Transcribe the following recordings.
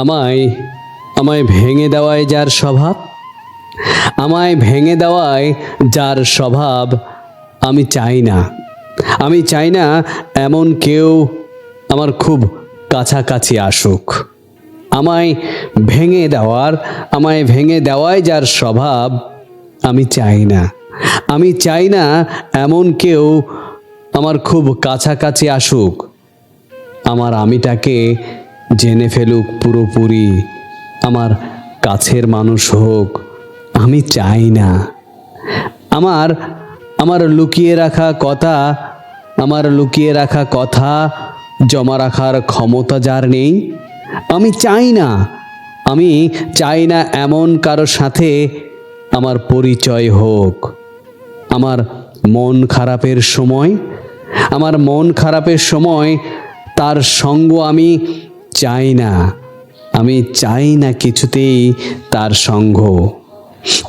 আমায় আমায় ভেঙে দেওয়ায় যার স্বভাব? আমায় ভেঙে দেওয়ায় যার স্বভাব আমি চাই না। আমি চাই না এমন কেউ আমার খুব কাছাকাছি আসুক। আমায় ভেঙে দেওয়ার, আমায় ভেঙে দেওয়ায় যার স্বভাব আমি চাই না। আমি চাই না এমন কেউ আমার খুব কাছাকাছি আসুক। আমার আমিটাকে জেনে ফেলুক পুরোপুরি, আমার কাছের মানুষ হোক, আমি চাই না। আমার আমার লুকিয়ে রাখা কথা, আমার লুকিয়ে রাখা কথা, জমা রাখার ক্ষমতা যার নেই, আমি চাই না। আমি চাই না এমন কারও সাথে আমার পরিচয় হোক। আমার মন খারাপের সময়, আমার মন খারাপের সময়, তার সঙ্গ আমি চাই না। আমি চাই না কিছুতেই তার সঙ্গ।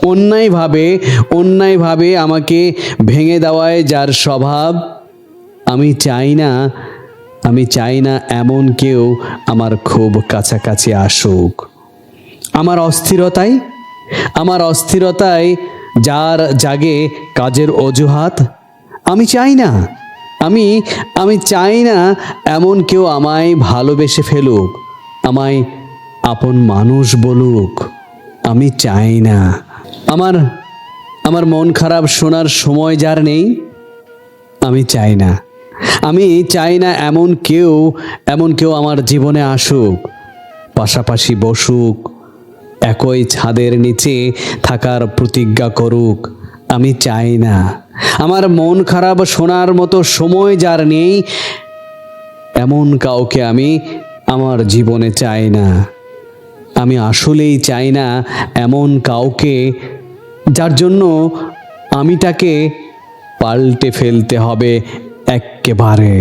অন্যায়ভাবে অন্যায়ভাবে আমাকে ভেঙে দেওয়ায় যার স্বভাব, আমি চাই না, আমি চাই না এমন কেউ আমার খুব কাছাকাছি আসুক। আমার অস্থিরতায় আমার অস্থিরতায় যার জাগে কাজের অজুহাত, আমি চাই না। আমি আমি চাই না এমন কেউ আমায় ভালোবেসে ফেলুক, আমায় আপন মানুষ বলুক। আমি চাই না। আমার আমার মন খারাপ শোনার সময় যার নেই, আমি চাই না। আমি চাই না এমন কেউ এমন কেউ আমার জীবনে আসুক, পাশাপাশি বসুক, একই ছাদের নিচে থাকার প্রতিজ্ঞা করুক। আমি চাই না। আমার মন খারাপ শোনার মতো সময় যার নেই, এমন কাউকে আমি আমার জীবনে চাই না। আমি আসলেই চাই না এমন কাউকে যার জন্য আমি তাকে পাল্টে ফেলতে হবে এক্কেবারে।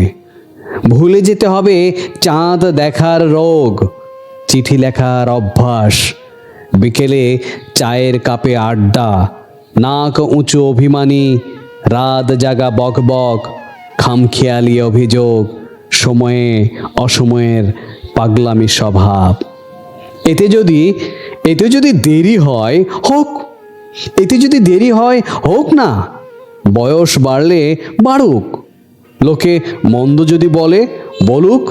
ভুলে যেতে হবে চাঁদ দেখার রোগ, চিঠি লেখার অভ্যাস, বিকেলে চায়ের কাপে আড্ডা নাক উঁচু অভিমানী, রাত জাগা বক বক, খামখেয়ালি অভিযোগ, সময়ে অসময়ের পাগলামি স্বভাব। এতে যদি এতে যদি দেরি হয়, হোক, এতে যদি দেরি হয়, হোক না, বয়স বাড়লে বাড়ুক। লোকে মন্দ যদি বলে, বলুক,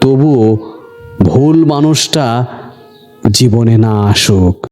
তবুও ভুল মানুষটা জীবনে না আসুক।